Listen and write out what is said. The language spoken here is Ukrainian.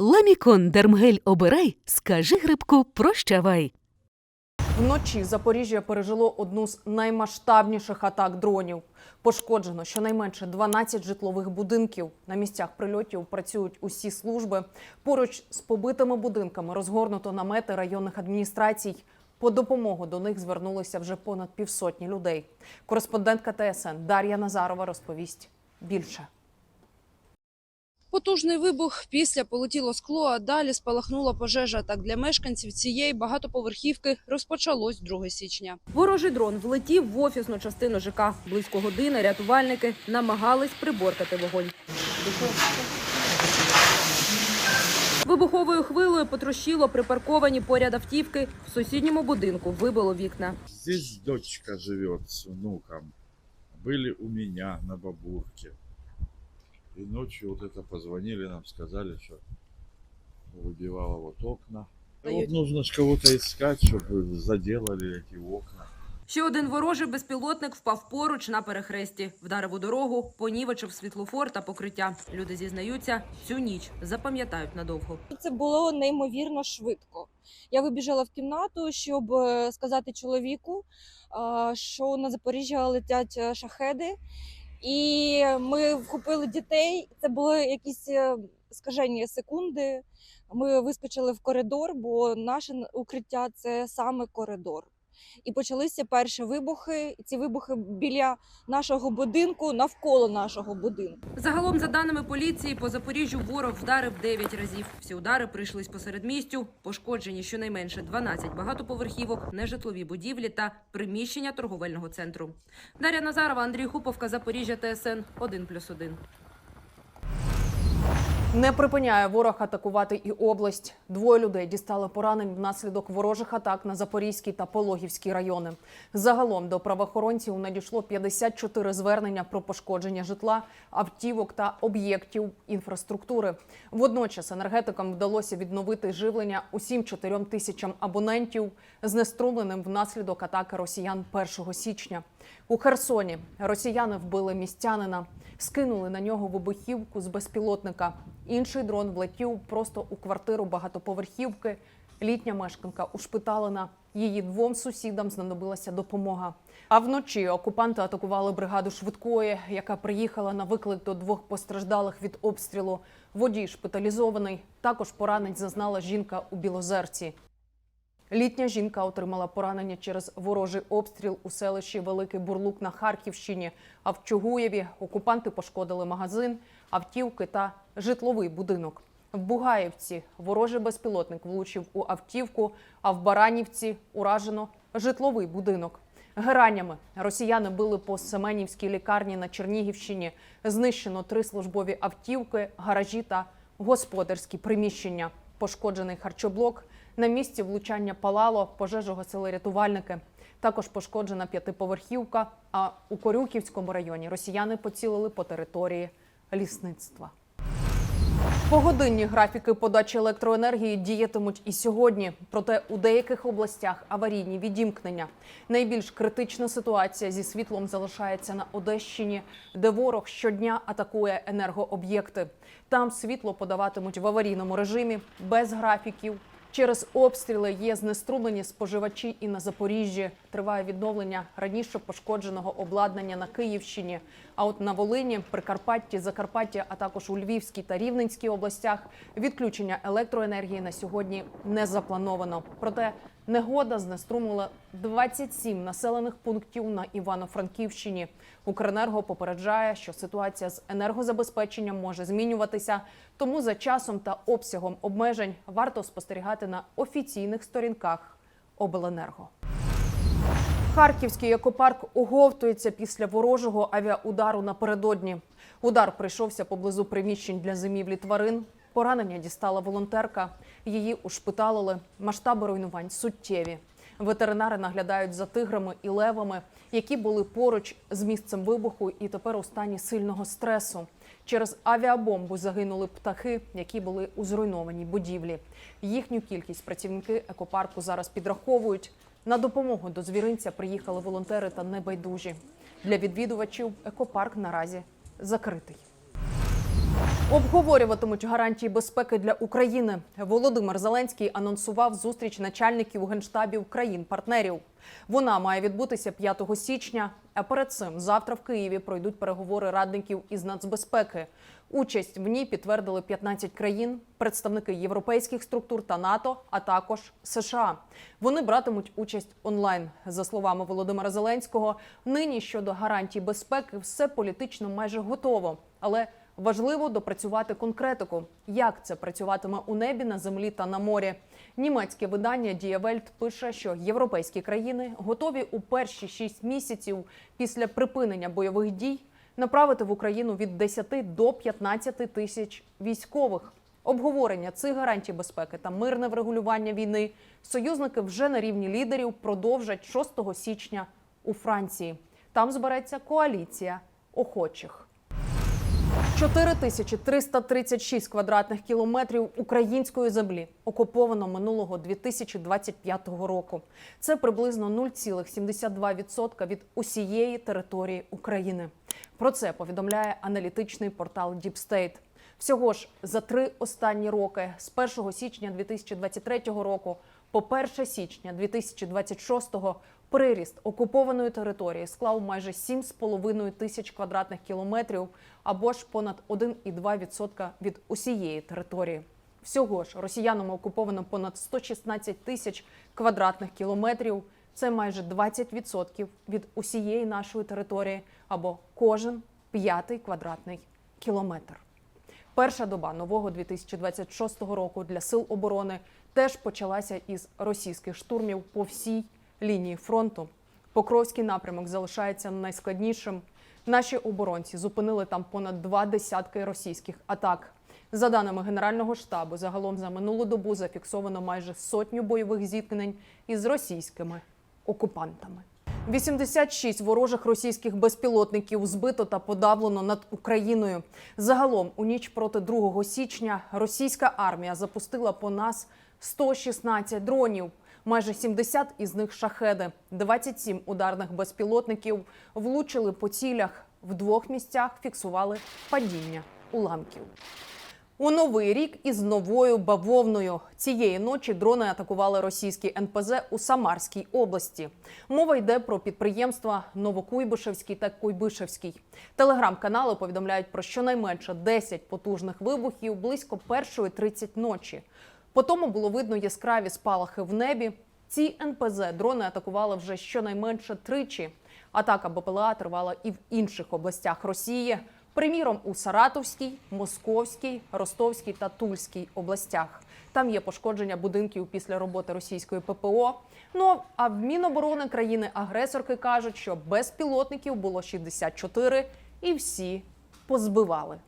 Ламікон Дермгель обирай, скажи грибку прощавай. Вночі Запоріжжя пережило одну з наймасштабніших атак дронів. Пошкоджено щонайменше 12 житлових будинків. На місцях прильотів працюють усі служби. Поруч з побитими будинками розгорнуто намети районних адміністрацій. По допомогу до них звернулися вже понад півсотні людей. Кореспондентка ТСН Дар'я Назарова розповість більше. Потужний вибух після полетіло скло, а далі спалахнула пожежа. Так для мешканців цієї багатоповерхівки розпочалось 2 січня. Ворожий дрон влетів в офісну частину ЖК. Близько години рятувальники намагались приборкати вогонь. Вибуховою хвилою потрощило припарковані поряд автівки. В сусідньому будинку вибило вікна. Здесь дочка живет с внуком. Были у меня на бабурке. И ночью вот это позвонили нам, сказали, что выбивало вот окна. А вот нужно ж кого-то искать, чтобы заделали эти окна. Ще один ворожий безпілотник впав поруч на перехресті, вдарив у дорогу, понівечив світлофор та покриття. Люди зізнаються, цю ніч запам'ятають надовго. Це було неймовірно швидко. Я вибіжала в кімнату, щоб е, сказати чоловіку, а, що на Запоріжжя летять е, шахеди. І ми вхопили дітей. Це були якісь е, скажені секунди. Ми вискочили в коридор, бо наше укриття це саме коридор. І почалися перші вибухи. Ці вибухи біля нашого будинку, навколо нашого будинку. Загалом, за даними поліції, по Запоріжжю ворог вдарив 9 разів. Всі удари прийшлись посеред містю. Пошкоджені щонайменше 12 багатоповерхівок, нежитлові будівлі та приміщення торговельного центру. Дар'я Назарова, Андрій Хуповка, Запоріжжя, ТСН 1+,1. Не припиняє ворог атакувати і область. Двоє людей дістали поранень внаслідок ворожих атак на Запорізький та Пологівський райони. Загалом до правоохоронців надійшло 54 звернення про пошкодження житла, автівок та об'єктів інфраструктури. Водночас енергетикам вдалося відновити живлення усім 4 тисячам абонентів, знеструмленим внаслідок атаки росіян 1 січня. У Херсоні росіяни вбили містянина, скинули на нього вибухівку з безпілотника. Інший дрон влетів просто у квартиру багатоповерхівки. Літня мешканка ушпиталена. Її двом сусідам знадобилася допомога. А вночі окупанти атакували бригаду швидкої, яка приїхала на виклик до двох постраждалих від обстрілу. Водій шпиталізований. Також поранень зазнала жінка у Білозерці. Літня жінка отримала поранення через ворожий обстріл у селищі Великий Бурлук на Харківщині. А в Чугуєві окупанти пошкодили магазин, автівки та житловий будинок. В Бугаївці ворожий безпілотник влучив у автівку, а в Баранівці уражено житловий будинок. Геранями росіяни били по Семенівській лікарні на Чернігівщині. Знищено три службові автівки, гаражі та господарські приміщення. Пошкоджений харчоблок. На місці влучання палало, пожежу гасили рятувальники. Також пошкоджена п'ятиповерхівка. А у Корюківському районі росіяни поцілили по території лісництва. Погодинні графіки подачі електроенергії діятимуть і сьогодні. Проте у деяких областях аварійні відімкнення. Найбільш критична ситуація зі світлом залишається на Одещині, де ворог щодня атакує енергооб'єкти. Там світло подаватимуть в аварійному режимі без графіків. Через обстріли є знеструмлені споживачі і на Запоріжжі. Триває відновлення раніше пошкодженого обладнання на Київщині. А от на Волині, Прикарпатті, Закарпатті, а також у Львівській та Рівненській областях відключення електроенергії на сьогодні не заплановано. Проте негода знеструмила 27 населених пунктів на Івано-Франківщині. Укренерго попереджає, що ситуація з енергозабезпеченням може змінюватися, тому за часом та обсягом обмежень варто спостерігати на офіційних сторінках обленерго. Харківський екопарк оговтується після ворожого авіаудару напередодні. Удар прийшовся поблизу приміщень для зимівлі тварин. Поранення дістала волонтерка. Її ушпиталили. Масштаби руйнувань суттєві. Ветеринари наглядають за тиграми і левами, які були поруч з місцем вибуху і тепер у стані сильного стресу. Через авіабомбу загинули птахи, які були у зруйнованій будівлі. Їхню кількість працівники екопарку зараз підраховують. На допомогу до звіринця приїхали волонтери та небайдужі. Для відвідувачів екопарк наразі закритий. Обговорюватимуть гарантії безпеки для України. Володимир Зеленський анонсував зустріч начальників генштабів країн-партнерів. Вона має відбутися 5 січня. А перед цим завтра в Києві пройдуть переговори радників із нацбезпеки. Участь в ній підтвердили 15 країн, представники європейських структур та НАТО, а також США. Вони братимуть участь онлайн. За словами Володимира Зеленського, нині щодо гарантій безпеки все політично майже готово, але Важливо допрацювати конкретику, як це працюватиме у небі, на землі та на морі. Німецьке видання Дієвельт пише, що європейські країни готові у перші шість місяців після припинення бойових дій направити в Україну від 10 до 15 тисяч військових. Обговорення цих гарантій безпеки та мирне врегулювання війни союзники вже на рівні лідерів продовжать 6 січня у Франції. Там збереться коаліція охочих. 4336 квадратних кілометрів української землі окуповано минулого 2025 року. Це приблизно 0,72% від усієї території України. Про це повідомляє аналітичний портал State. Всього ж за три останні роки з 1 січня 2023 року по 1 січня 2026 приріст окупованої території склав майже 7,5 тисяч квадратних кілометрів або ж понад 1,2% від усієї території. Всього ж росіянами окуповано понад 116 тисяч квадратних кілометрів. Це майже 20% від усієї нашої території або кожен п'ятий квадратний кілометр. Перша доба нового 2026 року для сил оборони теж почалася із російських штурмів по всій лінії фронту. Покровський напрямок залишається найскладнішим. Наші оборонці зупинили там понад два десятки російських атак. За даними Генерального штабу, загалом за минулу добу зафіксовано майже сотню бойових зіткнень із російськими окупантами. 86 ворожих російських безпілотників збито та подавлено над Україною. Загалом у ніч проти 2 січня російська армія запустила по нас 116 дронів. Майже 70 із них шахеди. 27 ударних безпілотників влучили по цілях. В двох місцях фіксували падіння уламків. У новий рік із новою бавовною цієї ночі дрони атакували російські НПЗ у Самарській області. Мова йде про підприємства Новокуйбишевський та Куйбишевський. Телеграм-канали повідомляють про щонайменше 10 потужних вибухів близько 1.30 ночі. По тому було видно яскраві спалахи в небі. Ці НПЗ дрони атакували вже щонайменше тричі. Атака БПЛА тривала і в інших областях Росії. Приміром, у Саратовській, Московській, Ростовській та Тульській областях. Там є пошкодження будинків після роботи російської ППО. Ну а в Міноборони країни-агресорки кажуть, що безпілотників було 64 і всі позбивали.